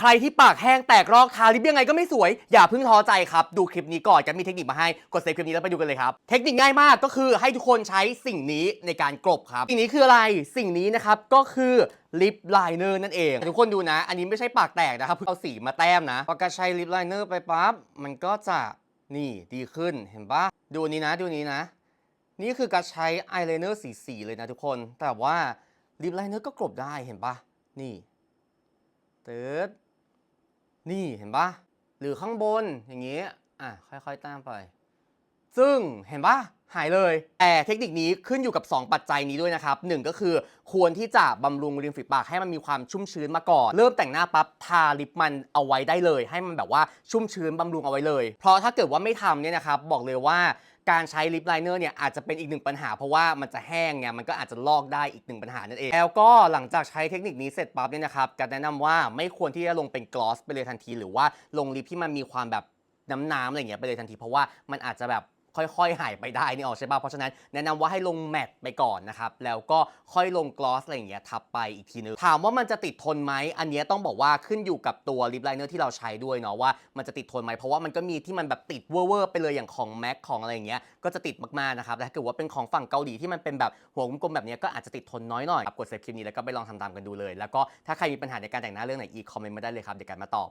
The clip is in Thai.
ใครที่ปากแห้งแตกรอกทาลิปยังไงก็ไม่สวย อย่าเพิ่งท้อใจครับ ดูคลิปนี้ก่อนกันมีเทคนิคมาให้ กดเซฟคลิปนี้แล้วไปดูกันเลยครับ เทคนิคง่ายมากก็คือให้ทุกคนใช้สิ่งนี้ในการกลบครับ สิ่งนี้คืออะไรสิ่งนี้นะครับก็คือลิปไลเนอร์นั่นเองทุกคนดูนะ อันนี้ไม่ใช่ปากแตกนะครับเอาสีมาแต้มนะพอกระใช้ลิปไลเนอร์ไปปั๊บมันก็จะนี่ดีขึ้นเห็นปะดูนี้นะดูนนี้นะ นี่คือการใช้อายไลเนอร์สีๆเลยนะทุกคน แต่ว่าลิปไลเนอร์ก็กลบได้เห็นปะนี่เติร์ด นี่เห็นปะหรือข้างบนอย่างงี้อะค่อยๆตามไป ซึ่งเห็นปะหายเลย แต่เทคนิคนี้ขึ้นอยู่กับ 2 ปัจจัยนี้ด้วยนะครับหนึ่งก็คือควรที่จะบำรุงริมฝีปากให้มันมีความชุ่มชื้นมาก่อน เริ่มแต่งหน้าปั๊บทาลิปมันเอาไว้ได้เลย ให้มันแบบว่าชุ่มชื้นบำรุงเอาไว้เลย เพราะถ้าเกิดว่าไม่ทำเนี่ยนะครับบอกเลยว่าการใช้ลิปไลเนอร์เนี่ยอาจจะเป็นอีกหนึ่งปัญหา เพราะว่ามันจะแห้งไงมันก็อาจจะลอกได้อีกหนึ่งปัญหานั่นเอง แล้วก็หลังจากใช้เทคนิคนี้เสร็จปั๊บเนี่ยนะครับการแนะนำว่าไม่ควรที่จะลงเป็นกลอสไปเลยทันที หรือว่าลงลิปที่มันมีความแบบน้ำๆอะไรเงี้ยไปเลยทันที เพราะว่ามันอาจจะแบบ ค่อยๆ หายไปได้นี่ออกใช่ป่ะเพราะฉะนั้นแนะนำว่าให้ลงแมตต์ไปก่อนนะครับ แล้วก็ค่อยลงกลอสอะไรอย่างเงี้ยทับไปอีกทีนึง ถามว่ามันจะติดทนไหมอันเนี้ยต้องบอกว่าขึ้นอยู่กับตัวลิปไลเนอร์ที่เราใช้ด้วยเนาะว่ามันจะติดทนไหมเพราะว่ามันก็มีที่มันแบบติดเวอร์ๆไปเลยอย่างของ MAC ของอะไรอย่างเงี้ยก็จะติดมากๆนะครับแต่ถ้าเกิดว่าเป็นของฝั่งเกาหลีที่มันเป็นแบบหัวกลมๆแบบเนี้ยก็อาจจะติดทนน้อยหน่อยกดเซฟคลิปนี้แล้วก็ไปลองทำตามกันดูเลย แล้วก็ถ้าใครมีปัญหาในการแต่งหน้าเรื่องไหนอีกคอมเมนต์มาได้เลยครับเดี๋ยวกันมาตอบ